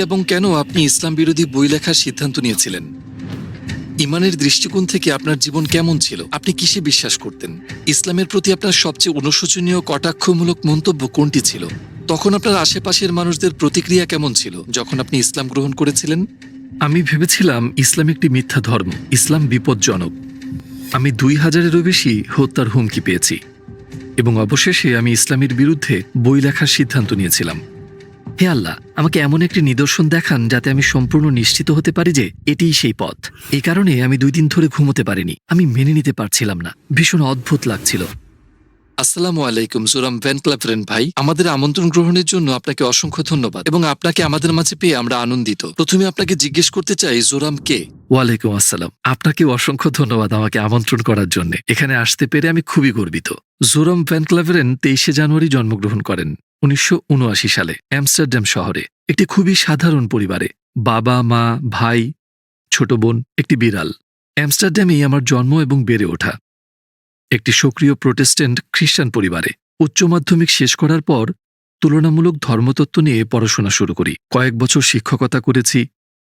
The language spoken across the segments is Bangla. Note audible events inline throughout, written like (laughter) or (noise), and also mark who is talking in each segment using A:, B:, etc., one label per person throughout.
A: এবং কেন আপনি ইসলাম বিরোধী বই লেখার সিদ্ধান্ত নিয়েছিলেন? ইমানের দৃষ্টিকোণ থেকে আপনার জীবন কেমন ছিল? আপনি কিসে বিশ্বাস করতেন? ইসলামের প্রতি আপনার সবচেয়ে অনুশোচনীয়, কটাক্ষমূলক মন্তব্য কোনটি ছিল? তখন আপনার আশেপাশের মানুষদের প্রতিক্রিয়া কেমন ছিল যখন আপনি ইসলাম গ্রহণ করেছিলেন? আমি ভেবেছিলাম ইসলাম একটি মিথ্যা ধর্ম, ইসলাম বিপজ্জনক। আমি দুই হাজারেরও বেশি হত্যার হুমকি পেয়েছি। এবং অবশেষে আমি ইসলামের বিরুদ্ধে বই লেখার সিদ্ধান্ত নিয়েছিলাম। হে আল্লাহ, আমাকে এমন একটি নিদর্শন দেখান যাতে আমি সম্পূর্ণ নিশ্চিত হতে পারি যে এটিই সেই পথ। এ কারণে আমি দুই দিন ধরে ঘুমোতে পারিনি। আমি মেনে নিতে পারছিলাম না। ভীষণ অদ্ভুত লাগছিল। আসসালামু আলাইকুম জোরাম ভ্যান ক্লাভরেন ভাই। আমাদের আমন্ত্রণ গ্রহণের জন্য আপনাকে অসংখ্য ধন্যবাদ এবং আপনাকে আমাদের মাঝে পেয়ে আমরা আনন্দিত। প্রথমে আপনাকে জিজ্ঞেস করতে চাই জোরাম কে? ওয়ালাইকুম আসসালাম। আপনাকে অসংখ্য ধন্যবাদ আমাকে আমন্ত্রণ করার জন্য। এখানে আসতে পেরে আমি খুবই গর্বিত। জোরাম ভ্যান ক্লাভেরেন তেইশে জানুয়ারি জন্মগ্রহণ করেন উনিশশো উনআশি সালে অ্যামস্টারডাম শহরে। একটি খুবই সাধারণ পরিবারে। বাবা, মা, ভাই, ছোট বোন, একটি বিড়াল। অ্যামস্টারডামেই আমার জন্ম এবং বেড়ে ওঠা। একটি সক্রিয় প্রোটেস্ট্যান্ট খ্রিস্টান পরিবারে। উচ্চ মাধ্যমিক শেষ করার পর তুলনামূলক ধর্মতত্ত্ব নিয়ে পড়াশোনা শুরু করি। কয়েক বছর শিক্ষকতা করেছি।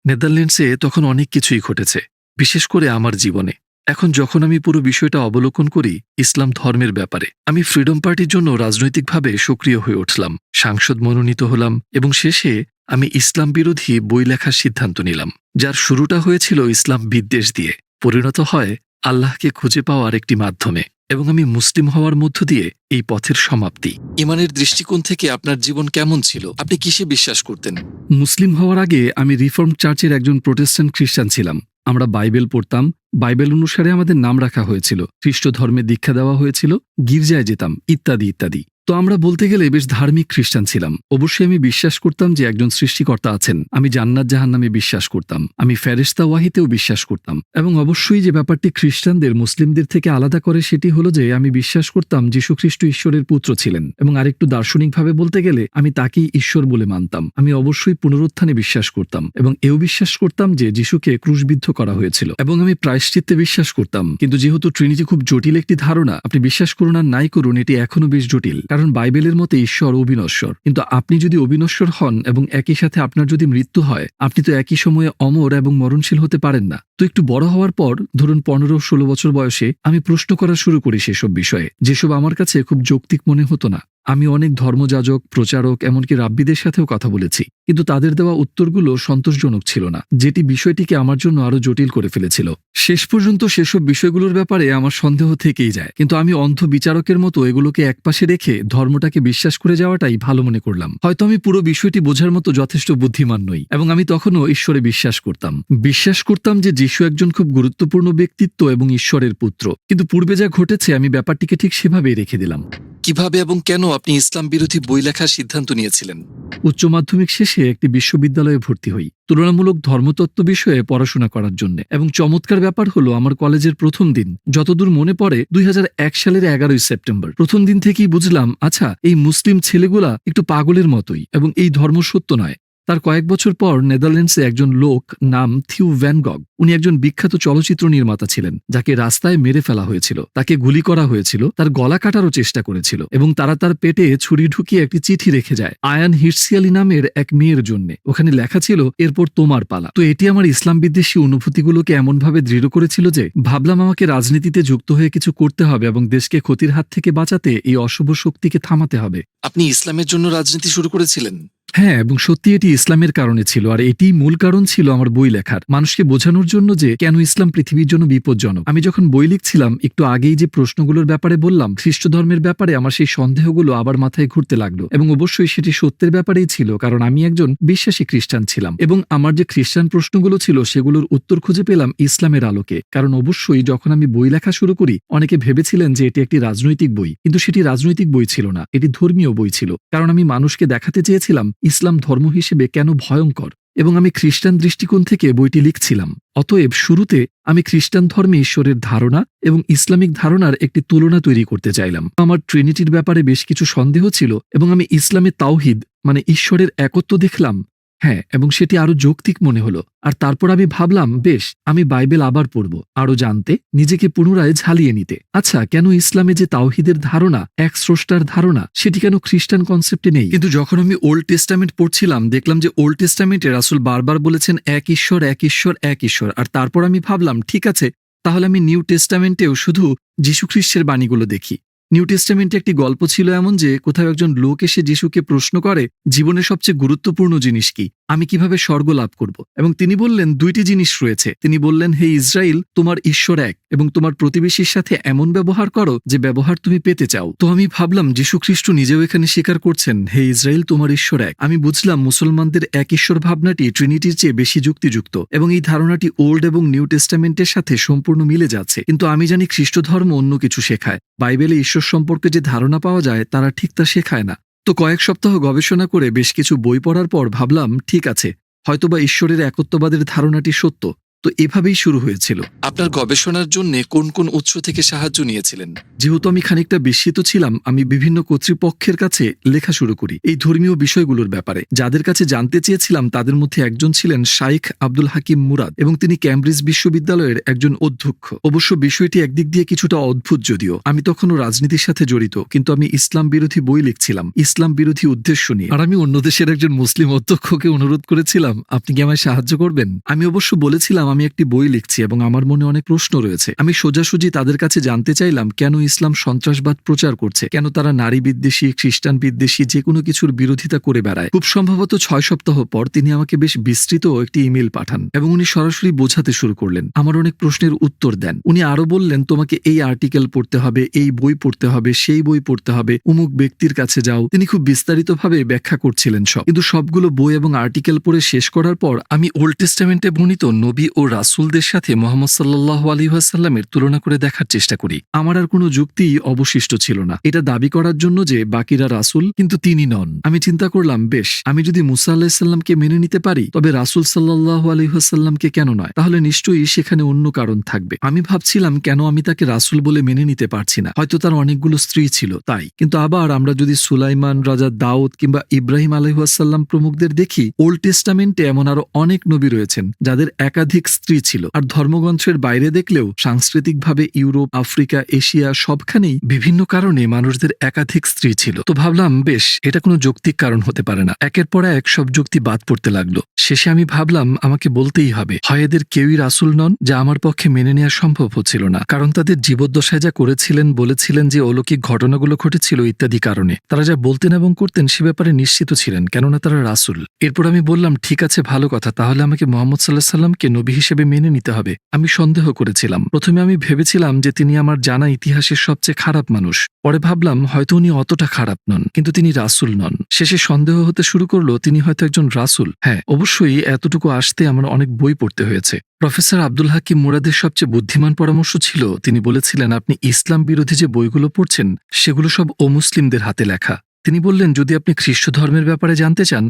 A: নেদারল্যান্ডসে তখন অনেক কিছুই ঘটেছে, বিশেষ করে আমার জীবনে। এখন যখন আমি পুরো বিষয়টা অবলোকন করি, ইসলাম ধর্মের ব্যাপারে, আমি ফ্রিডম পার্টির জন্য রাজনৈতিকভাবে সক্রিয় হয়ে উঠলাম, সাংসদ মনোনীত হলাম এবং শেষে আমি ইসলাম বিরোধী বই লেখার সিদ্ধান্ত নিলাম, যার শুরুটা হয়েছিল ইসলাম বিদ্বেষ দিয়ে। পরিণত হয় আল্লাহকে খুঁজে পাওয়ার একটি মাধ্যমে এবং আমি মুসলিম হওয়ার মধ্য দিয়ে এই পথের সমাপ্তি। ইমানের দৃষ্টিকোণ থেকে আপনার জীবন কেমন ছিল? আপনি কিসে বিশ্বাস করতেন?
B: মুসলিম হওয়ার আগে আমি রিফর্ম চার্চের একজন প্রোটেস্ট্যান্ট খ্রিস্টান ছিলাম। আমরা বাইবেল পড়তাম। বাইবেল অনুসারে আমাদের নাম রাখা হয়েছিল। খ্রিস্ট ধর্মে দীক্ষা দেওয়া হয়েছিল। গির্জায় যেতাম ইত্যাদি ইত্যাদি। তো আমরা বলতে গেলে বেশ ধার্মিক খ্রিস্টান ছিলাম। অবশ্যই আমি বিশ্বাস করতাম যে একজন সৃষ্টিকর্তা আছেন। আমি জান্নাত জাহান নামে বিশ্বাস করতাম। আমি ফেরেস্তা ওয়াহিতেও বিশ্বাস করতাম। এবং অবশ্যই যে ব্যাপারটি খ্রিস্টানদের, মুসলিমদের থেকে আলাদা করে সেটি হলো যে আমি বিশ্বাস করতাম যীশু খ্রিস্ট ঈশ্বরের পুত্র ছিলেন। এবং আরেকটু দার্শনিকভাবে বলতে গেলে আমি তাকেই ঈশ্বর বলে মানতাম। আমি অবশ্যই পুনরুত্থানে বিশ্বাস করতাম এবং এও বিশ্বাস করতাম যে যিশুকে ক্রুশবিদ্ধ করা হয়েছিল। এবং আমি প্রায়শ্চিত্তে বিশ্বাস করতাম। কিন্তু যেহেতু ট্রিনিটি খুব জটিল একটি ধারণা, আপনি বিশ্বাস করুন আর নাই করুন, এটি এখনও বেশ জটিল। কারণ বাইবেলের মতে ঈশ্বর অবিনশ্বর। কিন্তু আপনি যদি অবিনশ্বর হন এবং একই সাথে আপনার যদি মৃত্যু হয়, আপনি তো একই সময়ে অমর এবং মরণশীল হতে পারেন না। তো একটু বড় হওয়ার পর, ধরুন পনেরো ষোলো বছর বয়সে, আমি প্রশ্ন করা শুরু করি সেসব বিষয়ে। যেসব আমার কাছে খুব যৌক্তিক মনে হতো না। আমি অনেক ধর্মযাজক, প্রচারক, এমনকি রাব্বিদের সাথেও কথা বলেছি। কিন্তু তাদের দেওয়া উত্তরগুলো সন্তোষজনক ছিল না। যেটি বিষয়টিকে আমার জন্য আরও জটিল করে ফেলেছিল। শেষ পর্যন্ত সেসব বিষয়গুলোর ব্যাপারে আমার সন্দেহ থেকেই যায়। কিন্তু আমি অন্ধ বিচারকের মতো এগুলোকে একপাশে রেখে ধর্মটাকে বিশ্বাস করে যাওয়াটাই ভালো মনে করলাম। হয়তো আমি পুরো বিষয়টি বোঝার মতো যথেষ্ট বুদ্ধিমান নই, এবং আমি তখনও ঈশ্বরে বিশ্বাস করতাম। বিশ্বাস করতাম যে যিশু একজন খুব গুরুত্বপূর্ণ ব্যক্তিত্ব এবং ঈশ্বরের পুত্র। কিন্তু পূর্বে যা ঘটেছে, আমি ব্যাপারটিকে ঠিক সেভাবেই রেখে দিলাম।
A: কীভাবে এবং কেন আপনি ইসলাম বিরোধী বই লেখার সিদ্ধান্ত নিয়েছিলেন?
B: উচ্চ মাধ্যমিক শেষে একটি বিশ্ববিদ্যালয়ে ভর্তি হই, তুলনামূলক ধর্মতত্ত্ব বিষয়ে পড়াশোনা করার জন্য। এবং চমৎকার ব্যাপার হলো, আমার কলেজের প্রথম দিন, যতদূর মনে পড়ে, দুই হাজার এক সালের এগারোই সেপ্টেম্বর। প্রথম দিন থেকেই বুঝলাম আচ্ছা এই মুসলিম ছেলেগুলা একটু পাগলের মতোই, এবং এই ধর্ম সত্য নয়। তার কয়েক বছর পর নেদারল্যান্ডসে একজন লোক নাম থিউ ভ্যানগগ উনি একজন বিখ্যাত চলচ্চিত্র নির্মাতা ছিলেন যাকে রাস্তায় মেরে ফেলা হয়েছিল। তাকে গুলি করা হয়েছিল তার গলা কাটারও চেষ্টা করেছিল এবং তারা তার পেটে ছুরি ঢুকিয়ে একটি চিঠি রেখে যায় আয়ান হিটসিয়ালি নামের এক মেয়ের জন্য। ওখানে লেখা ছিল এরপর তোমার পালা। তো এটি আমার ইসলাম বিদ্বেষী অনুভূতিগুলোকে এমনভাবে দৃঢ় করেছিল যে ভাবলাম আমাকে রাজনীতিতে যুক্ত হয়ে কিছু করতে হবে এবং দেশকে ক্ষতির হাত থেকে বাঁচাতে এই অশুভ শক্তিকে থামাতে হবে।
A: আপনি ইসলামের জন্য রাজনীতি শুরু করেছিলেন?
B: হ্যাঁ এবং সত্যি এটি ইসলামের কারণে ছিল, আর এটি মূল কারণ ছিল আমার বই লেখার। মানুষকে বোঝানোর জন্য যে, কেন ইসলাম পৃথিবীর জন্য বিপজ্জনক। আমি যখন বই লিখছিলাম, একটু আগেই যে প্রশ্নগুলোর ব্যাপারে বললাম খ্রিস্ট ধর্মের ব্যাপারে আমার সেই সন্দেহগুলো আবার মাথায় ঘুরতে লাগল। এবং অবশ্যই সেটি সত্যের ব্যাপারেই ছিল, কারণ আমি একজন বিশ্বাসী খ্রিস্টান ছিলাম। এবং আমার যে খ্রিস্টান প্রশ্নগুলো ছিল, সেগুলোর উত্তর খুঁজে পেলাম ইসলামের আলোকে। কারণ অবশ্যই যখন আমি বই লেখা শুরু করি, অনেকে ভেবেছিলেন যে, এটি একটি রাজনৈতিক বই। কিন্তু সেটি রাজনৈতিক বই ছিল না, এটি ধর্মীয় বই ছিল। কারণ আমি মানুষকে দেখাতে চেয়েছিলাম, ইসলাম ধর্ম হিসেবে কেন ভয়ঙ্কর? এবং আমি খ্রিস্টান দৃষ্টিকোণ থেকে বইটি লিখছিলাম। অতএব শুরুতে আমি খ্রিস্টান ধর্মে ঈশ্বরের ধারণা এবং ইসলামিক ধারণার একটি তুলনা তৈরি করতে চাইলাম। আমার ট্রিনিটির ব্যাপারে বেশ কিছু সন্দেহ ছিল এবং আমি ইসলামে তাওহিদ মানে ঈশ্বরের একত্ব দেখলাম। হ্যাঁ এবং সেটি আরও যৌক্তিক মনে হলো। আর তারপর আমি ভাবলাম, বেশ, আমি বাইবেল আবার পড়ব, আরও জানতে, নিজেকে পুনরায় ঝালিয়ে নিতে। আচ্ছা কেন ইসলামে যে তাওহিদের ধারণা, এক স্রষ্টার ধারণা, সেটি কেন খ্রিস্টান কনসেপ্টে নেই? কিন্তু যখন আমি ওল্ড টেস্টামেন্ট পড়ছিলাম, দেখলাম যে ওল্ড টেস্টামেন্টে রাসুল বারবার বলেছেন, এক ঈশ্বর এক ঈশ্বর এক ঈশ্বর। আর তারপর আমি ভাবলাম, ঠিক আছে, তাহলে আমি নিউ টেস্টামেন্টেও শুধু যীশুখ্রিস্টের বাণীগুলো দেখি। নিউ টেস্টামেন্টে একটি গল্প ছিল এমন যে, কোথাও একজন লোক এসে যিশুকে প্রশ্ন করে, জীবনের সবচেয়ে গুরুত্বপূর্ণ জিনিস কি? আমি কীভাবে স্বর্গ লাভ করব? এবং তিনি বললেন, দুইটি জিনিস রয়েছে। তিনি বললেন, হে ইসরায়েল, তোমার ঈশ্বর এক এবং তোমার প্রতিবেশীর সাথে এমন ব্যবহার করো যে ব্যবহার তুমি পেতে চাও। তো আমি ভাবলাম যীশু খ্রিস্ট নিজেও এখানে স্বীকার করছেন, হে ইসরায়েল, তোমার ঈশ্বর এক। আমি বুঝলাম, মুসলমানদের এক ঈশ্বর ভাবনাটি ট্রিনিটির চেয়ে বেশি যুক্তিযুক্ত এবং এই ধারণাটি ওল্ড এবং নিউ টেস্টামেন্টের সাথে সম্পূর্ণ মিলে যাচ্ছে। কিন্তু আমি জানি খ্রিস্ট ধর্ম অন্য কিছু শেখায়। বাইবেলে ঈশ্বর সম্পর্কে যে ধারণা পাওয়া যায়, তারা ঠিক তা শেখায় না। তো কয়েক সপ্তাহ গবেষণা করে বেশ কিছু বই পড়ার পর ভাবলাম, ঠিক আছে, হয়তোবা ঈশ্বরের একত্ববাদের ধারণাটি সত্য। তো এভাবেই শুরু হয়েছিল।
A: আপনার গবেষণার জন্য কোন কোন উৎস থেকে সাহায্য নিয়েছিলেন?
B: যেহেতু আমি খানিকটা বিস্মিত ছিলাম আমি বিভিন্ন কর্তৃপক্ষের কাছে লেখা শুরু করি এই ধর্মীয় বিষয়গুলোর ব্যাপারে। যাদের কাছে জানতে চেয়েছিলাম তাদের মধ্যে একজন ছিলেন শাইখ আব্দুল হাকিম মুরাদ এবং তিনি ক্যামব্রিজ বিশ্ববিদ্যালয়ের একজন অধ্যক্ষ। অবশ্য বিষয়টি একদিক দিয়ে কিছুটা অদ্ভুত যদিও। আমি তখনও রাজনীতির সাথে জড়িত কিন্তু আমি ইসলাম বিরোধী বই লিখছিলাম ইসলাম বিরোধী উদ্দেশ্য নিয়ে। আর আমি অন্য দেশের একজন মুসলিম অধ্যক্ষকে অনুরোধ করেছিলাম আপনি কি আমায় সাহায্য করবেন? আমি অবশ্য বলেছিলাম আমি একটি বই লিখছি এবং আমার মনে অনেক প্রশ্ন রয়েছে। আমি সোজাসুজি তাদের কাছে জানতে চাইলাম, কেন ইসলাম সন্ত্রাসবাদ প্রচার করছে? কেন তারা নারী বিদ্বেষী, খ্রিস্টান বিদ্বেষী যে কোনো কিছুর বিরোধিতা করে বেড়ায়? খুব সম্ভবত ছয় সপ্তাহ পর তিনি আমাকে বেশ বিস্তৃত একটি ইমেল পাঠান এবং উনি সরাসরি বোঝাতে শুরু করলেন। আমার অনেক প্রশ্নের উত্তর দেন। উনি আরও বললেন, তোমাকে এই আর্টিকেল পড়তে হবে, এই বই পড়তে হবে, সেই বই পড়তে হবে অমুক ব্যক্তির কাছে যাও। তিনি খুব বিস্তারিতভাবে ব্যাখ্যা করছিলেন সব। কিন্তু সবগুলো বই এবং আর্টিকেল পড়ে শেষ করার পর আমি ওল্ড টেস্টামেন্টে বর্ণিত নবী ও রাসুলদের সাথে মোহাম্মদ সাল্লাহ আলী ওয়াসাল্লামের তুলনা করে দেখার চেষ্টা করি। আমার আর কোনো যুক্তি অবশিষ্ট ছিল না। এটা দাবি করার জন্য যে বাকিরা রাসুল, কিন্তু তিনি নন। আমি চিন্তা করলাম, বেশ, আমি যদি মুসা আল্লাহিসাল্লামকে মেনে নিতে পারি, তবে রাসুল সাল্লাহ আলহিহাসাল্লামকে কেন নয়? তাহলে নিশ্চয়ই সেখানে অন্য কারণ থাকবে। আমি ভাবছিলাম, কেন আমি তাকে রাসুল বলে মেনে নিতে পারছি না? হয়তো তার অনেকগুলো স্ত্রী ছিল, তাই। কিন্তু আবার আমরা যদি সুলাইমান, রাজা দাউদ কিংবা ইব্রাহিম আলহাসাল্লাম প্রমুখদের দেখি, ওল্ড টেস্টামেন্টে এমন আরও অনেক নবী রয়েছেন, যাদের একাধিক স্ত্রী ছিল। আর ধর্মগ্রন্থের বাইরে দেখলেও সাংস্কৃতিকভাবে ইউরোপ, আফ্রিকা, এশিয়া সবখানেই বিভিন্ন কারণে মানুষদের একাধিক স্ত্রী ছিল। তো ভাবলাম, বেশ, এটা কোনো যৌক্তিক কারণ হতে পারে না। একের পর এক সব যুক্তি বাদ পড়তে লাগল। শেষে আমি ভাবলাম, আমাকে বলতেই হবে। হয় এদের কেউই রাসুল নন, যা আমার পক্ষে মেনে নেওয়া সম্ভব হচ্ছিল না। কারণ তাদের জীবদ্দশায় যা করেছিলেন, বলেছিলেন যে অলৌকিক ঘটনাগুলো ঘটেছিল ইত্যাদি কারণে। তারা যা বলতেন এবং করতেন সে ব্যাপারে নিশ্চিত ছিলেন, কেননা তারা রাসুল। এরপর আমি বললাম, ঠিক আছে, ভালো কথা। তাহলে আমাকে মোহাম্মদ সাল্লাহ সাল্লামকে নবী হিসেবে মেনে নিতে হবে। আমি সন্দেহ করেছিলাম। প্রথমে আমি ভেবেছিলাম যে তিনি আমার জানা ইতিহাসের সবচেয়ে খারাপ মানুষ। পরে ভাবলাম, হয়তো উনি অতটা খারাপ নন, কিন্তু তিনি রাসুল নন। শেষে সন্দেহ হতে শুরু করল, তিনি হয়তো একজন রাসুল। হ্যাঁ অবশ্যই এতটুকু আসতে আমার অনেক বই পড়তে হয়েছে। প্রফেসর আব্দুল হাকিম মুরাদের সবচেয়ে বুদ্ধিমান পরামর্শ ছিল, তিনি বলেছিলেন, আপনি ইসলাম বিরোধী যে বইগুলো পড়ছেন, সেগুলো সব অমুসলিমদের হাতে লেখা। তিনি বললেন, যদি আপনি খ্রিস্ট ধর্মের ব্যাপারে জানতে চান,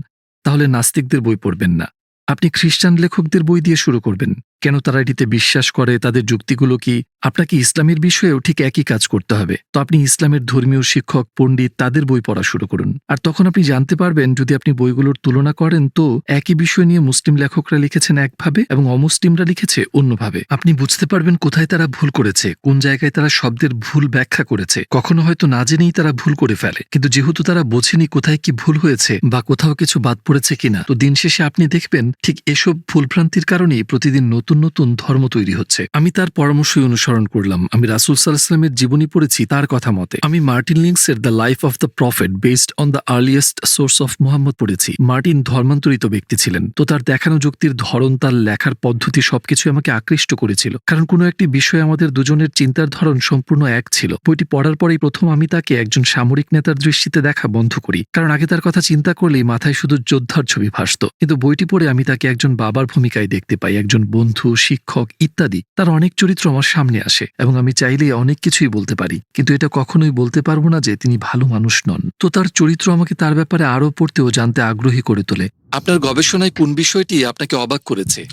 B: তাহলে নাস্তিকদের বই পড়বেন না। আপনি খ্রিস্টান লেখকদের বই দিয়ে শুরু করবেন। কেন তারা এটিতে বিশ্বাস করে? তাদের যুক্তিগুলো কি? আপনাকে ইসলামের বিষয়েও ঠিক একই কাজ করতে হবে। তো আপনি ইসলামের ধর্মীয় শিক্ষক, পণ্ডিত, তাদের বই পড়া শুরু করুন। আর তখন আপনি জানতে পারবেন, যদি আপনি বইগুলোর তুলনা করেন, তো একই বিষয় নিয়ে মুসলিম লেখকরা লিখেছেন একভাবে এবং অমুসলিমরা লিখেছে অন্যভাবে। আপনি বুঝতে পারবেন কোথায় তারা ভুল করেছে, কোন জায়গায় তারা শব্দের ভুল ব্যাখ্যা করেছে। কখনো হয়তো না জেনেই তারা ভুল করে ফেলে, কিন্তু যেহেতু তারা বোঝেনি কোথায় কি ভুল হয়েছে বা কোথাও কিছু বাদ পড়েছে কিনা, তো দিন শেষে আপনি দেখবেন, ঠিক এসব ভুলভ্রান্তির কারণেই প্রতিদিন নতুন নতুন নতুন ধর্ম তৈরি হচ্ছে। আমি তার পরামর্শই অনুসরণ করলাম। আমি রাসুল সাল্লাহামের জীবনী পড়েছি তার কথা মতে। আমি Martin লিংসের the life of the prophet based on the earliest source of Muhammad পড়েছি। মার্টিন ধর্মান্তরিত ব্যক্তি ছিলেন। তো তার দেখানো যুক্তির ধরন, তার লেখার পদ্ধতি সবকিছু আমাকে আকৃষ্ট করেছিল। কারণ কোনো একটি বিষয়ে আমাদের দুজনের চিন্তার ধরন সম্পূর্ণ এক ছিল। বইটি পড়ার পরেই প্রথম আমি তাকে একজন সামরিক নেতার দৃষ্টিতে দেখা বন্ধ করি। কারণ আগে তার কথা চিন্তা করলেই মাথায় শুধু যোদ্ধার ছবি ভাসত। কিন্তু বইটি পড়ে আমি তাকে একজন বাবার ভূমিকায় দেখতে পাই, একজন বন্ধু। শিক্ষক ইত্যাদি, তার অনেক চরিত্র আমার সামনে আসে এবং আমি চাইলে অনেক কিছুই বলতে পারি। কিন্তু এটা কখনোই বলতে পারব না যে তিনি ভালো মানুষ নন। তো তার চরিত্র আমাকে তার ব্যাপারে আরও পড়তে ও জানতে আগ্রহী করে তোলে।
A: আপনার গবেষণায় কোন বিষয়টি আপনাকে অবাক করেছে?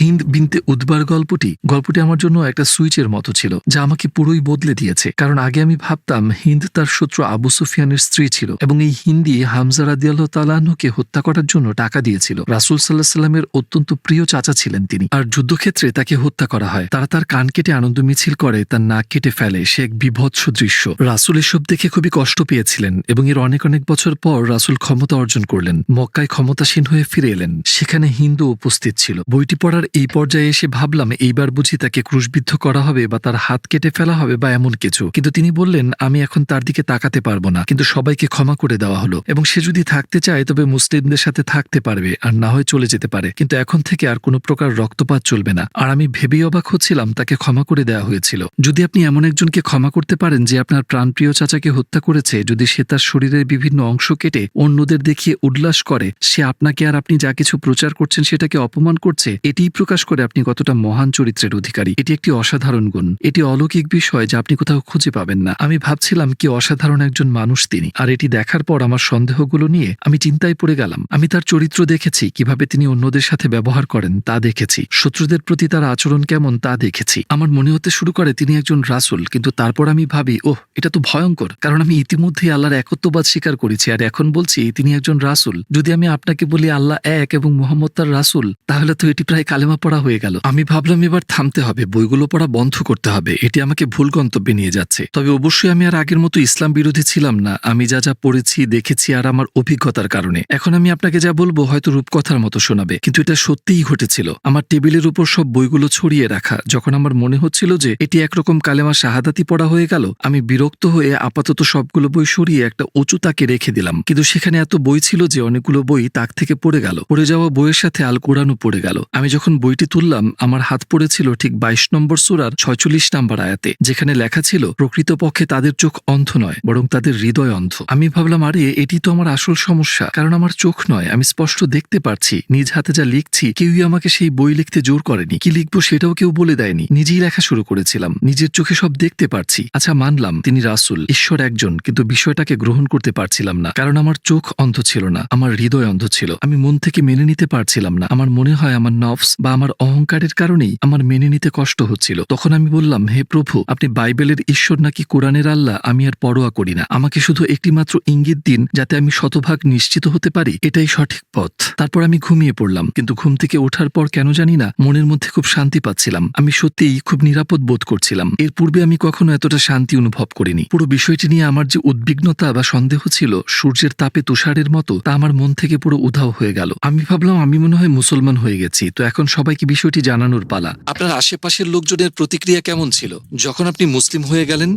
B: হিন্দ বিনতে উদ্বার গল্পটি গল্পটি আমার জন্য একটা সুইচের মতো ছিল, যা আমাকে পুরোই বদলে দিয়েছে। কারণ আগে আমি ভাবতাম, হিন্দ তার শত্রু আবু সুফিয়ানের স্ত্রী ছিল, এবং এই হিন্দি হামজা রাদিয়াল্লাহ তালাহকে হত্যা করার জন্য টাকা দিয়েছিল। রাসুল সাল্লাহ সাল্লামের অত্যন্ত প্রিয় চাচা ছিলেন তিনি, আর যুদ্ধক্ষেত্রে তাকে হত্যা করা হয়। তারা তার কান কেটে আনন্দ মিছিল করে, তার নাক কেটে ফেলে, সে এক বিভৎস দৃশ্য। রাসুল এসব দেখে খুবই কষ্ট পেয়েছিলেন, এবং এর অনেক অনেক বছর পর রাসুল ক্ষমতা অর্জন করলেন। মক্কায় ক্ষমতাসীন হয়ে ফিরে এলেন। সেখানে হিন্দু উপস্থিত ছিল। বইটি পড়ার এই পর্যায়ে এসে ভাবলাম, এইবার বুঝি তাকে ক্রুশবিদ্ধ করা হবে বা তার হাত কেটে ফেলা হবে বা এমন কিছু। কিন্তু তিনি বললেন, আমি এখন তার দিকে তাকাতে পারব না। কিন্তু সবাইকে ক্ষমা করে দেওয়া হলো। এবং সে যদি থাকতে চায়, তবে মুসলিমদের সাথে থাকতে পারবে আর না হয় চলে যেতে পারে। কিন্তু এখন থেকে আর কোনো প্রকার রক্তপাত চলবে না। আর আমি ভেবেই অবাক হচ্ছিলাম, তাকে ক্ষমা করে দেওয়া হয়েছিল। যদি আপনি এমন একজনকে ক্ষমা করতে পারেন, যে আপনার প্রাণপ্রিয় চাচাকে হত্যা করেছে, যদি সে তার শরীরের বিভিন্ন অংশ কেটে অন্যদের দেখিয়ে উল্লাস করে, সে আপনাকে আর আপনি যা কিছু প্রচার করছেন, সেটাকে অপমান করছে, এটিই প্রকাশ করে আপনি কতটা মহান চরিত্রের অধিকারী। এটি একটি অসাধারণ গুণ। এটি অলৌকিক বিষয় যা আপনি কোথাও খুঁজে পাবেন না। আমি ভাবছিলাম কি অসাধারণ একজন মানুষ তিনি। আর এটি দেখার পর আমার সন্দেহগুলো নিয়ে আমি চিন্তায় পড়ে গেলাম। আমি তার চরিত্র দেখেছি, কীভাবে তিনি অন্যদের সাথে ব্যবহার করেন তা দেখেছি। শত্রুদের প্রতি তার আচরণ কেমন তা দেখেছি। আমার মনে হতে শুরু করে তিনি একজন রাসুল, কিন্তু তারপর আমি ভাবি, ওহ, এটা তো ভয়ঙ্কর। কারণ আমি ইতিমধ্যেই আল্লাহর একত্ববাদ স্বীকার করেছি, আর এখন বলছি, তিনি একজন রাসুল। যদি আমি আপনাকে বলি আল্লাহ এক এবং মোহাম্মদ তার রাসুল, তাহলে তো এটি প্রায় কালেমা পড়া হয়ে গেল। আমি ভাবলাম এবার থামতে হবে, বইগুলো পড়া বন্ধ করতে হবে, এটি আমাকে ভুল গন্তব্যে নিয়ে যাচ্ছে। তবে অবশ্যই আমি আর আগের মতো ইসলাম বিরোধী ছিলাম না, আমি যা যা পড়েছি, দেখেছি আর আমার অভিজ্ঞতার কারণে। এখন আমি আপনাকে যা বলব হয়তো রূপকথার মতো শোনাবে, কিন্তু এটা সত্যিই ঘটেছিল। আমার টেবিলের উপর সব বইগুলো ছড়িয়ে রাখা, যখন আমার মনে হচ্ছিল যে এটি একরকম কালেমা শাহাদাতি পড়া হয়ে গেল, আমি বিরক্ত হয়ে আপাতত সবগুলো বই সরিয়ে একটা উঁচু তাকে রেখে দিলাম। কিন্তু সেখানে এত বই ছিল যে অনেকগুলো বই তাক থেকে পড়ে গেল, পড়ে যাওয়া বইয়ের সাথে আল কোরআনও পড়ে গেল। আমি যখন বইটি তুললাম, আমার হাত পড়েছিল ঠিক বাইশ নম্বর সুরার ছয়চল্লিশ নম্বর আয়াতে, যেখানে লেখা ছিল, প্রকৃতপক্ষে তাদের চোখ অন্ধ নয়, বরং তাদের হৃদয় অন্ধ। আমি ভাবলাম, আরে, এটি তো আমার আসল সমস্যা, কারণ আমার চোখ নয়, আমি স্পষ্ট দেখতে পারছি, নিজ হাতে যা লিখছি, কেউই আমাকে সেই বই লিখতে জোর করেনি। কি লিখব সেটাও কেউ বলে দেয়নি। নিজেই লেখা শুরু করেছিলাম, নিজের চোখে সব দেখতে পারছি। আচ্ছা মানলাম, তিনি রাসুল, ঈশ্বর একজন, কিন্তু বিষয়টাকে গ্রহণ করতে পারছিলাম না, কারণ আমার চোখ অন্ধ ছিল না, আমার হৃদয় অন্ধ ছিল, আমি মন থেকে মেনে নিতে পারছিলাম না, আমার মনে হয় আমার নফস বা আমার অহংকারের কারণেই আমার মেনে নিতে কষ্ট হচ্ছিল। তখন আমি বললাম, হে প্রভু, আপনি বাইবেলের ঈশ্বর নাকি কোরআনের আল্লাহ? আমি আর পরোয়া করি না। আমাকে শুধু একটি মাত্র ইঙ্গিত দিন যাতে আমি শতভাগ নিশ্চিত হতে পারি। এটাই সঠিক পথ। তারপর আমি ঘুমিয়ে পড়লাম, কিন্তু ঘুম থেকে ওঠার পর কেন জানি না মনের মধ্যে খুব শান্তি পাচ্ছিলাম। আমি সত্যিই খুব নিরাপদ বোধ করছিলাম। এর পূর্বে আমি কখনো এতটা শান্তি অনুভব করিনি। পুরো বিষয়টি নিয়ে আমার যে উদ্বিগ্নতা বা সন্দেহ ছিল, সূর্যের তাপে তুষারের মতো, তা আমার মন থেকে পুরো উধাও হয়ে গেল। আমি ভাবলাম, আমি মনে হয় মুসলমান হয়ে গেছি। তো এখন সবাইকে বিষয়টি জানানোর পালা।
A: আপনার আশেপাশের লোকজনের প্রতিক্রিয়া কেমন ছিল? যখন আপনি মুসলিম হয়ে গেলেন?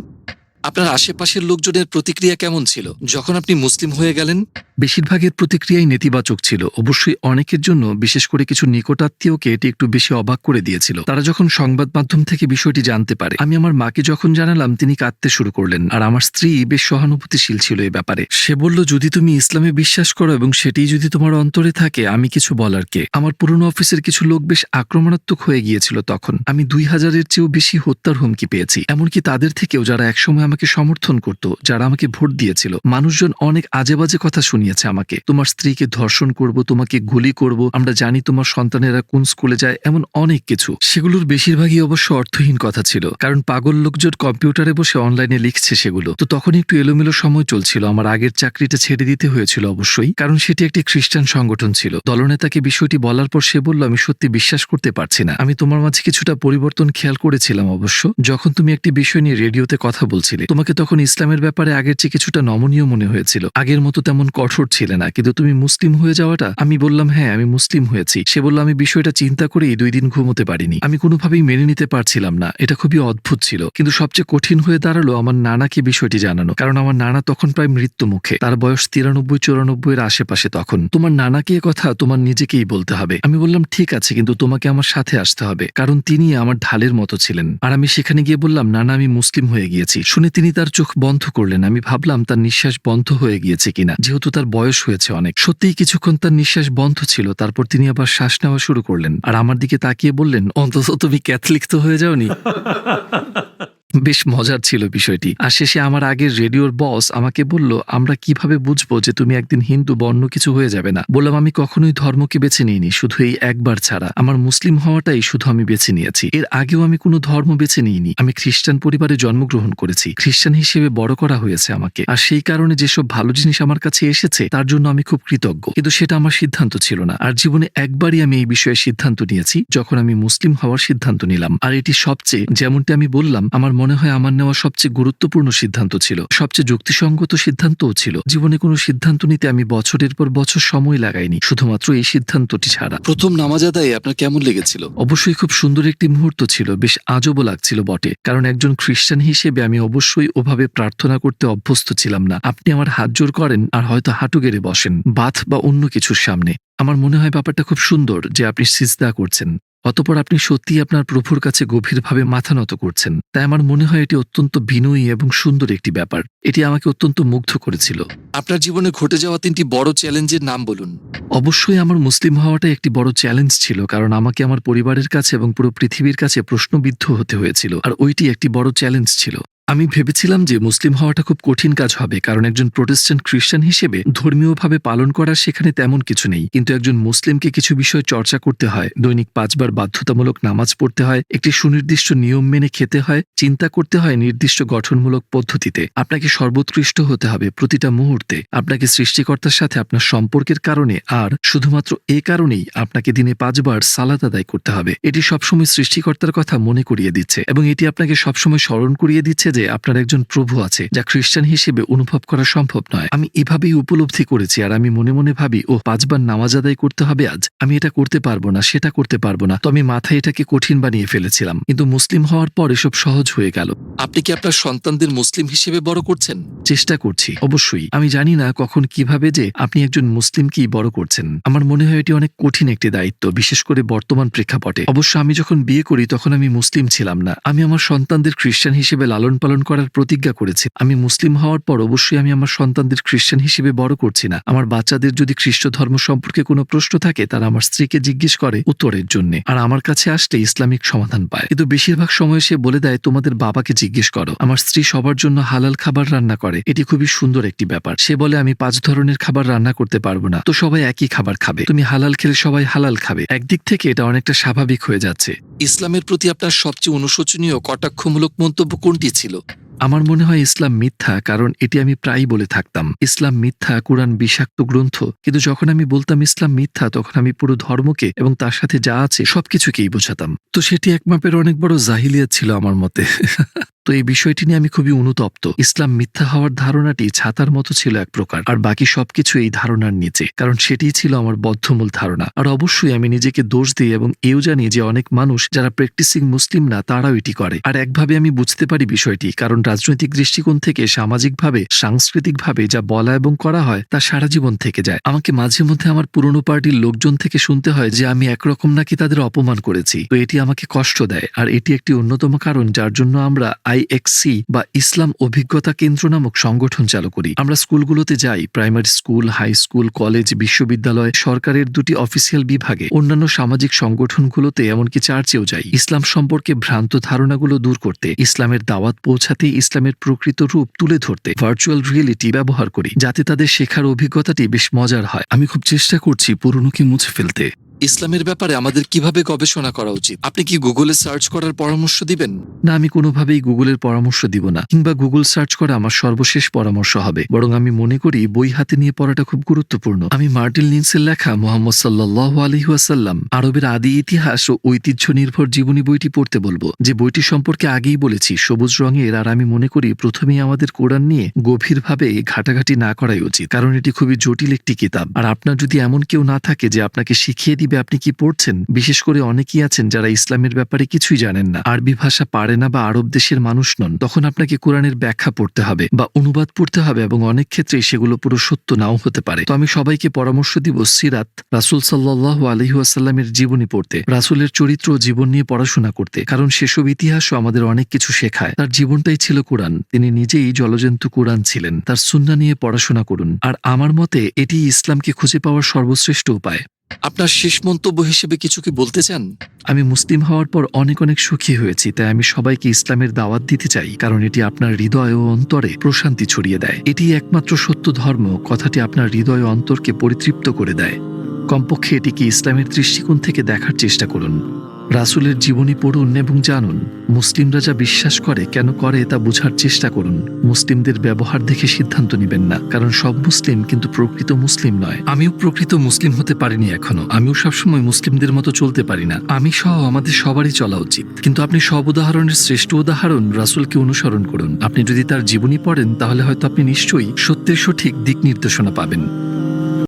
A: আপনার আশেপাশের লোকজনের প্রতিক্রিয়া কেমন ছিল? যখন আপনি মুসলিম হয়ে গেলেন?
B: বেশিরভাগের প্রতিক্রিয়াই নেতিবাচক ছিল। অবশ্যই অনেকের জন্য, বিশেষ করে কিছু নিকটাত্মীয়কে এটি একটু বেশি অবাক করে দিয়েছিল। তারা যখন সংবাদ মাধ্যম থেকে বিষয়টি জানতে পারে, আমি আমার মাকে যখন জানালাম, তিনি কাঁদতে শুরু করলেন। আর আমার স্ত্রী বেশ সহানুভূতিশীল ছিল এই ব্যাপারে। সে বলল, যদি তুমি ইসলামে বিশ্বাস করো এবং সেটি যদি তোমার অন্তরে থাকে, আমি কিছু বলার কে? আমার পুরনো অফিসের কিছু লোক বেশ আক্রমণাত্মক হয়ে গিয়েছিল তখন। আমি দুই হাজারের চেয়েও বেশি হত্যার হুমকি পেয়েছি। এমনকি তাদের থেকেও যারা একসময় আমাকে সমর্থন করত, যারা আমাকে ভোট দিয়েছিল। মানুষজন অনেক আজে বাজে কথা শুনিয়েছে আমাকে। তোমার স্ত্রীকে ধর্ষণ করব, তোমাকে গুলি করব, আমরা জানি তোমার সন্তানেরা কোন স্কুলে যায়, এমন অনেক কিছু। সেগুলোর বেশিরভাগই অবশ্য অর্থহীন কথা ছিল, কারণ পাগল লোকজন কম্পিউটারে বসে অনলাইনে লিখছে সেগুলো। তো তখন একটু এলোমেলো সময় চলছিল, আমার আগের চাকরিটা ছেড়ে দিতে হয়েছিল অবশ্যই, কারণ সেটি একটি খ্রিস্টান সংগঠন ছিল। দলনেতাকে বিষয়টি বলার পর সে বলল, আমি সত্যি বিশ্বাস করতে পারছি না। আমি তোমার মাঝে কিছুটা পরিবর্তন খেয়াল করেছিলাম অবশ্য, যখন তুমি একটি বিষয় নিয়ে রেডিওতে কথা বলছিলে। তোমাকে তখন ইসলামের ব্যাপারে আগের চেয়ে কিছুটা নমনীয় মনে হয়েছিল। আগের মতো তেমন কঠোর ছিলে না, কিন্তু তুমি মুসলিম হয়ে যাওয়াটা, আমি বললাম হ্যাঁ আমি মুসলিম হয়েছি। সে বলল, আমি বিষয়টা চিন্তা করেই দুই দিন ঘুমোতে পারিনি। আমি কোনোভাবেই মেনে নিতে পারছিলাম না। এটা খুবই অদ্ভুত ছিল। কিন্তু সবচেয়ে কঠিন হয়ে দাঁড়াল আমার নানাকে বিষয়টি জানানো, কারণ আমার নানা তখন প্রায় মৃত্যু মুখে। তার বয়স তিরানব্বই চুরানব্বই এর আশেপাশে তখন। তোমার নানাকে এ কথা তোমার নিজেকেই বলতে হবে। আমি বললাম, ঠিক আছে, কিন্তু তোমাকে আমার সাথে আসতে হবে। কারণ তিনি আমার ঢালের মতো ছিলেন। আর আমি সেখানে গিয়ে বললাম, নানা, আমি মুসলিম হয়ে গিয়েছি। শুনে তিনি তার চোখ বন্ধ করলেন। আমি ভাবলাম, তার নিঃশ্বাস বন্ধ হয়ে গিয়েছে কিনা। যেহেতু তার বয়স হয়েছে অনেক। সত্যিই কিছুক্ষণ তার নিঃশ্বাস বন্ধ ছিল, তারপর তিনি আবার শ্বাস নেওয়া শুরু করলেন। আর আমার দিকে তাকিয়ে বললেন, অন্তত তুমি ক্যাথলিক তো হয়ে যাওনি। বেশ মজার ছিল বিষয়টি। আর শেষে আমার আগের রেডিওর বস আমাকে বলল, আমরা কীভাবে বুঝব যে তুমি একদিন হিন্দু, বর্ণ কিছু হয়ে যাবে না? বললাম, আমি কখনোই ধর্মকে বেছে নিইনি, শুধু এই একবার ছাড়া। আমার মুসলিম হওয়াটাই শুধু আমি বেছে নিয়েছি। এর আগেও আমি কোনো ধর্ম বেছে নিইনি। আমি খ্রিস্টান পরিবারে জন্মগ্রহণ করেছি। খ্রিস্টান হিসেবে বড় করা হয়েছে আমাকে। আর সেই কারণে যেসব ভালো জিনিস আমার কাছে এসেছে, তার জন্য আমি খুব কৃতজ্ঞ। কিন্তু সেটা আমার সিদ্ধান্ত ছিল না। আর জীবনে একবারই আমি এই বিষয়ে সিদ্ধান্ত নিয়েছি, যখন আমি মুসলিম হওয়ার সিদ্ধান্ত নিলাম। আর এটি সবচেয়ে, যেমনটি আমি বললাম, আমার মনে হয় আমার নেওয়া সবচেয়ে গুরুত্বপূর্ণ সিদ্ধান্ত ছিল। সবচেয়ে যুক্তিসঙ্গত সিদ্ধান্তও ছিল। জীবনে কোনো সিদ্ধান্ত নিতে আমি বছরের পর বছর সময় লাগাইনি শুধুমাত্র এই সিদ্ধান্তটি ছাড়া।
A: প্রথম নামাজ আদায়ে আপনার কেমন লেগেছিল?
B: অবশ্যই খুব সুন্দর একটি মুহূর্ত ছিল বেশ আজবও লাগছিল বটে। কারণ একজন খ্রিস্টান হিসেবে আমি অবশ্যই ওভাবে প্রার্থনা করতে অভ্যস্ত ছিলাম না। আপনি আমার হাত জোর করেন আর হয়তো হাঁটু গেড়ে বসেন বাথ বা অন্য কিছুর সামনে। আমার মনে হয় ব্যাপারটা খুব সুন্দর যে আপনি সিজদা করছেন। অতপর আপনি সত্যি আপনার প্রভুর কাছে গভীরভাবে মাথা নত করছেন। তাই আমার মনে হয় এটি অত্যন্ত বিনয়ী এবং সুন্দর একটি ব্যাপার। এটি আমাকে অত্যন্ত মুগ্ধ করেছিল।
A: আপনার জীবনে ঘটে যাওয়া তিনটি বড় চ্যালেঞ্জের নাম বলুন।
B: অবশ্যই আমার মুসলিম হওয়াটা একটি বড় চ্যালেঞ্জ ছিল কারণ আমাকে আমার পরিবারের কাছে এবং পুরো পৃথিবীর কাছে প্রশ্নবিদ্ধ হতে হয়েছিল আর ওইটি একটি বড় চ্যালেঞ্জ ছিল। আমি ভেবেছিলাম যে মুসলিম হওয়াটা খুব কঠিন কাজ হবে, কারণ একজন প্রোটেস্ট্যান্ট খ্রিস্টান হিসেবে ধর্মীয়ভাবে পালন করার সেখানে তেমন কিছু নেই। কিন্তু একজন মুসলিমকে কিছু বিষয় চর্চা করতে হয়, দৈনিক পাঁচবার বাধ্যতামূলক নামাজ পড়তে হয়, একটি সুনির্দিষ্ট নিয়ম মেনে খেতে হয়, চিন্তা করতে হয় নির্দিষ্ট গঠনমূলক পদ্ধতিতে। আপনাকে সর্বোৎকৃষ্ট হতে হবে প্রতিটা মুহূর্তে। আপনাকে সৃষ্টিকর্তার সাথে আপনার সম্পর্কের কারণে, আর শুধুমাত্র এ কারণেই আপনাকে দিনে পাঁচবার সালাত আদায় করতে হবে। এটি সবসময় সৃষ্টিকর্তার কথা মনে করিয়ে দিচ্ছে, এবং এটি আপনাকে সবসময় স্মরণ করিয়ে দিচ্ছে যে আপনার একজন প্রভু আছে যা খ্রিস্টান হিসেবে অনুভব করা সম্ভব নয়। আমি এভাবেই উপলব্ধি করেছি আর আমি মনে মনে ভাবি ও পাঁচবার নামাজ আদায় করতে হবে আজ। আমি এটা করতে পারব না সেটা করতে পারব না। তো আমি মাথায় এটাকে কঠিন বানিয়ে ফেলেছিলাম। কিন্তু মুসলিম হওয়ার পর এসব সহজ হয়ে গেল।
A: আপনি কি আপনার সন্তানদের মুসলিম হিসেবে বড় করছেন?
B: চেষ্টা করছি অবশ্যই। আমি জানি না কখন কীভাবে যে আপনি একজন মুসলিমকেই বড় করছেন। আমার মনে হয় এটি অনেক কঠিন একটি দায়িত্ব বিশেষ করে বর্তমান প্রেক্ষাপটে। অবশ্য আমি যখন বিয়ে করি তখন আমি মুসলিম ছিলাম না। আমি আমার সন্তানদের খ্রিস্টান হিসেবে লালন পালন করার প্রতিজ্ঞা করেছি। আমি মুসলিম হওয়ার পর অবশ্যই আমি আমার সন্তানদের খ্রিস্টান হিসেবে বড় করছি না। আমার বাচ্চাদের যদি খ্রিস্ট ধর্ম সম্পর্কে কোনো প্রশ্ন থাকে, তারা আমার স্ত্রীকে জিজ্ঞেস করে উত্তরের জন্য। আর আমার কাছে আসলে ইসলামিক সমাধান পায়। কিন্তু বেশিরভাগ সময় সে বলে দেয়, তোমাদের বাবাকে জিজ্ঞেস করো। আমার স্ত্রী সবার জন্য হালাল খাবার রান্না করে। এটি খুবই সুন্দর একটি ব্যাপার। সে বলে, আমি পাঁচ ধরনের খাবার রান্না করতে পারব না। তো সবাই একই খাবার খাবে। তুমি হালাল খেলে সবাই হালাল খাবে। একদিক থেকে এটা অনেকটা স্বাভাবিক হয়ে যাচ্ছে।
A: ইসলামের প্রতি আপনার সবচেয়ে অনুশোচনীয়, কটাক্ষমূলক মন্তব্য কোনটি ছিল?
B: আমার মনে হয় ইসলাম মিথ্যা, কারণ এটি আমি প্রায়ই বলে থাকতাম। ইসলাম মিথ্যা, কোরআন বিষাক্ত গ্রন্থ। কিন্তু যখন আমি বলতাম ইসলাম মিথ্যা, তখন আমি পুরো ধর্মকে এবং তার সাথে যা আছে সবকিছুকেই বোঝাতাম। তো সেটি এক মাপের অনেক বড় জাহিলিয়াত ছিল আমার মতে। (laughs) তো এই বিষয়টি নিয়ে আমি খুবই অনুতপ্ত। ইসলাম মিথ্যা হওয়ার ধারণাটি ছাতার মতো ছিল এক প্রকার, আর বাকি সবকিছু এই ধারণার নিচে, কারণ সেটিই ছিল আমার বদ্ধমূল ধারণা। আর অবশ্যই আমি নিজেকে দোষ দিই এবং এও জানি যে অনেক মানুষ যারা প্র্যাকটিসিং মুসলিম না, তারাও এটি করে। আর একভাবে আমি বুঝতে পারি বিষয়টি, কারণ রাজনৈতিক দৃষ্টিকোণ থেকে সামাজিকভাবে, সাংস্কৃতিকভাবে যা বলা এবং করা হয়, তা সারা জীবন থেকে যায়। আমাকে মাঝে মধ্যে আমার পুরনো পার্টির লোকজন থেকে শুনতে হয় যে আমি একরকম নাকি তাদের অপমান করেছি। তো এটি আমাকে কষ্ট দেয়, আর এটি একটি অন্যতম কারণ যার জন্য আমরা আইএক্সসি বা ইসলাম অভিজ্ঞতা কেন্দ্র নামক সংগঠন চালু করি। আমরা স্কুলগুলোতে যাই, primary school, high school, college, বিশ্ববিদ্যালয়, সরকারের দুটি অফিসিয়াল বিভাগে। অন্যান্য সামাজিক সংগঠনগুলোতে এমনকি চার্চেও যাই। ইসলাম সম্পর্কে ভ্রান্ত ধারণাগুলো দূর করতে, ইসলামের দাওয়াত পৌঁছাতে ইসলামের প্রকৃত রূপ তুলে ধরতে ভার্চুয়াল রিয়েলিটি ব্যবহার করি, যাতে তাদের শেখার অভিজ্ঞতাটি বেশ মজার হয়। আমি খুব চেষ্টা করছি পুরনোকে মুছে ফেলতে।
A: ইসলামের ব্যাপারে আমাদের কীভাবে গবেষণা করা উচিত? আপনি কি গুগলে সার্চ করার পরামর্শ দিবেন?
B: না, আমি কোনোভাবেই গুগলের পরামর্শ দিব না। কিংবা গুগল সার্চ করা আমার সর্বশেষ পরামর্শ হবে। বরং আমি মনে করি, বই হাতে নিয়ে পড়াটা খুব গুরুত্বপূর্ণ। আমি মার্টিন লিন্সের লেখা মোহাম্মদ সাল্লাহ আলহিহাসাল্লাম আরবের আদি ইতিহাস ও ঐতিহ্য নির্ভর জীবনী বইটি পড়তে বলব। যে বইটি সম্পর্কে আগেই বলেছি, সবুজ রঙের, আর আমি মনে করি, প্রথমেই আমাদের কোরআন নিয়ে গভীরভাবে ঘাটাঘাটি না করাই উচিত। কারণ এটি খুবই জটিল একটি কিতাব। আর আপনার যদি এমন কেউ না থাকে যে আপনাকে শিখিয়ে দিবে আপনি কি পড়ছেন? বিশেষ করে অনেকেই আছেন যারা ইসলামের ব্যাপারে কিছুই জানেন না। আরবি ভাষা পারে না বা আরব দেশের মানুষ নন। তখন আপনাকে কোরআনের ব্যাখ্যা পড়তে হবে বা অনুবাদ পড়তে হবে এবং অনেক ক্ষেত্রে সেগুলো পুরো সত্য নাও হতে পারে। তো আমি সবাইকে পরামর্শ দিব সিরাত রাসুল সাল্লাহ আলহিহাসাল্লামের জীবনী পড়তে, রাসুলের চরিত্র ও জীবন নিয়ে পড়াশোনা করতে, কারণ সেসব ইতিহাসও আমাদের অনেক কিছু শেখায়। তার জীবনটাই ছিল কোরআন। তিনি নিজেই জলজন্তু কোরআন ছিলেন। তার সুন্না নিয়ে পড়াশোনা করুন। আর আমার মতে এটি ইসলামকে খুঁজে পাওয়ার সর্বশ্রেষ্ঠ উপায়।
A: আপনার শেষ মন্তব্য হিসেবে কিছু কি বলতে চান?
B: আমি মুসলিম হওয়ার পর অনেক অনেক সুখী হয়েছি, তাই আমি সবাইকে ইসলামের দাওয়াত দিতে চাই, কারণ এটি আপনার হৃদয় ও অন্তরে প্রশান্তি ছড়িয়ে দেয়। এটি একমাত্র সত্য ধর্ম, কথাটি আপনার হৃদয় অন্তরকে পরিতৃপ্ত করে দেয়। কমপক্ষে এটিকে ইসলামের দৃষ্টিকোণ থেকে দেখার চেষ্টা করুন। রাসূলের জীবনী পড়ুন এবং জানুন মুসলিমরা যা বিশ্বাস করে কেন করে তা বোঝার চেষ্টা করুন। মুসলিমদের ব্যবহার দেখে সিদ্ধান্ত নেবেন না, কারণ সব মুসলিম কিন্তু প্রকৃত মুসলিম নয়। আমিও প্রকৃত মুসলিম হতে পারিনি এখনও। আমিও সবসময় মুসলিমদের মতো চলতে পারি না। আমি সহ আমাদের সবারই চলা উচিত। কিন্তু আপনি সব উদাহরণের শ্রেষ্ঠ উদাহরণ রাসূলকে অনুসরণ করুন। আপনি যদি তার জীবনী পড়েন, তাহলে হয়তো আপনি নিশ্চয়ই সত্যের সঠিক দিক নির্দেশনা পাবেন।